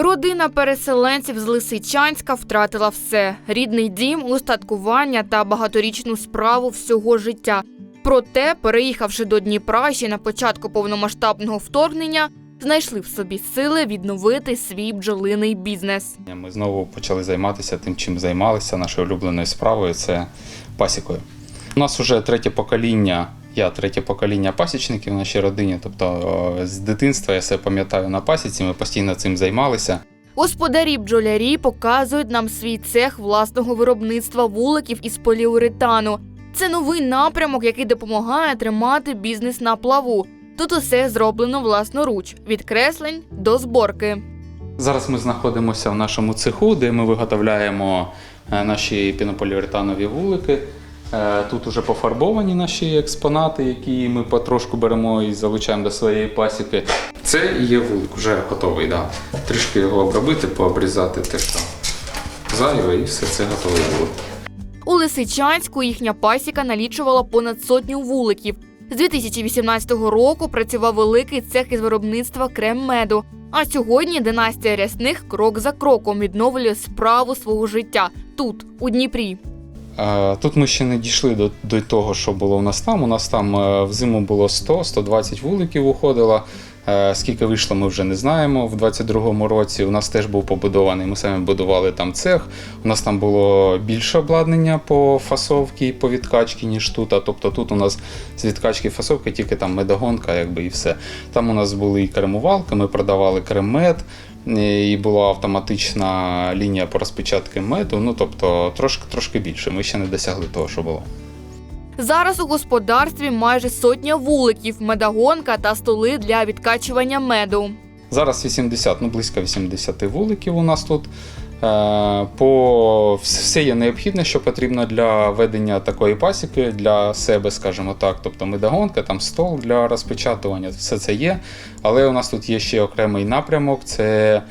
Родина переселенців з Лисичанська втратила все: рідний дім, устаткування та багаторічну справу всього життя. Проте, переїхавши до Дніпра ще на початку повномасштабного вторгнення, знайшли в собі сили відновити свій бджолиний бізнес. Ми знову почали займатися тим, чим займалися нашою улюбленою справою це пасікою. У нас вже третє покоління. Я третє покоління пасічників в нашій родині. Тобто з дитинства я себе пам'ятаю на пасіці, ми постійно цим займалися. Господарі бджолярі показують нам свій цех власного виробництва вуликів із поліуретану. Це новий напрямок, який допомагає тримати бізнес на плаву. Тут усе зроблено власноруч від креслень до зборки. Зараз ми знаходимося в нашому цеху, де ми виготовляємо е, наші пінополіуретанові вулики. Е, Тут уже пофарбовані наші експонати, які ми потрошку беремо і залучаємо до своєї пасіки. Це є вулик, вже готовий. Да. Трішки його обробити, пообрізати те, що зайве, і все це готовий вулик. У Лисичанську їхня пасіка налічувала понад сотню вуликів. З 2018 року працював великий цех із виробництва крем-меду. А сьогодні династія рясних крок за кроком відновлює справу свого життя тут, у Дніпрі. Е, Тут ми ще не дійшли до, до того, що було у нас там. У нас там е, взиму було 100-120 вуликів уходило. Е, Скільки вийшло, ми вже не знаємо. В 22-му році у нас теж був побудований. Ми самі будували там цех. У нас там було більше обладнання по фасовці і по відкачці, ніж тут. А тобто тут у нас з відкачки фасовки тільки там медогонка, якби і все. Там у нас були і кремувалки, ми продавали крем-мед, і була автоматична лінія по розпечатки меду. Ну тобто трошки трошки більше. Ми ще не досягли того, що було. Зараз у господарстві майже сотня вуликів, медагонка та столи для відкачування меду. Зараз 80, ну близько 80 вуликів у нас тут. Е, По все є необхідне, що потрібно для ведення такої пасіки для себе, скажімо так. Тобто медогонка, там стол для розпечатування, все це є. Але у нас тут є ще окремий напрямок. Це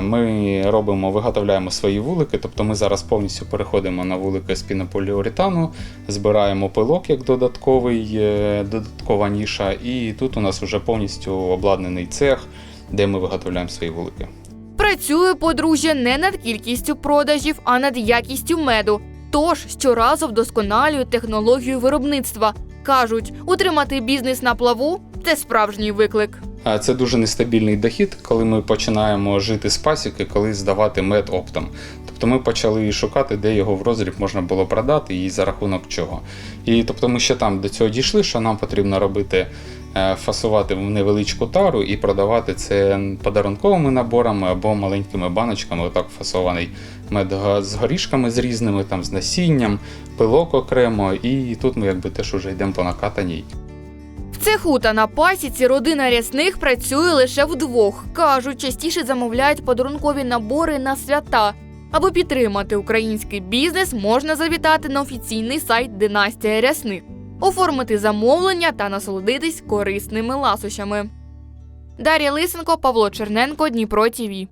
ми робимо, виготовляємо свої вулики. Тобто ми зараз повністю переходимо на вулики з пінополіуретану, збираємо пилок як додатковий, е, додаткова ніша, і тут у нас вже повністю обладнаний цех, де ми виготовляємо свої вулики. Працює подружжя не над кількістю продажів, а над якістю меду. Тож щоразу вдосконалюють технологію виробництва. Кажуть, утримати бізнес на плаву це справжній виклик. Це дуже нестабільний дохід, коли ми починаємо жити з пасіки, коли здавати мед оптом. Тобто ми почали шукати, де його в розріб можна було продати і за рахунок чого. І тобто ми ще там до цього дійшли, що нам потрібно робити, е, фасувати в невеличку тару і продавати це подарунковими наборами або маленькими баночками, отак фасований мед з горішками з різними, там з насінням, пилок окремо, і тут ми якби теж уже йдемо по накатаній. Цеху та на пасіці родина рясних працює лише вдвох. Кажуть, частіше замовляють подарункові набори на свята. Аби підтримати український бізнес, можна завітати на офіційний сайт Династія рясних, оформити замовлення та насолодитись корисними ласощами. Дар'я Лисенко, Павло Черненко, Дніпро ТІВІ.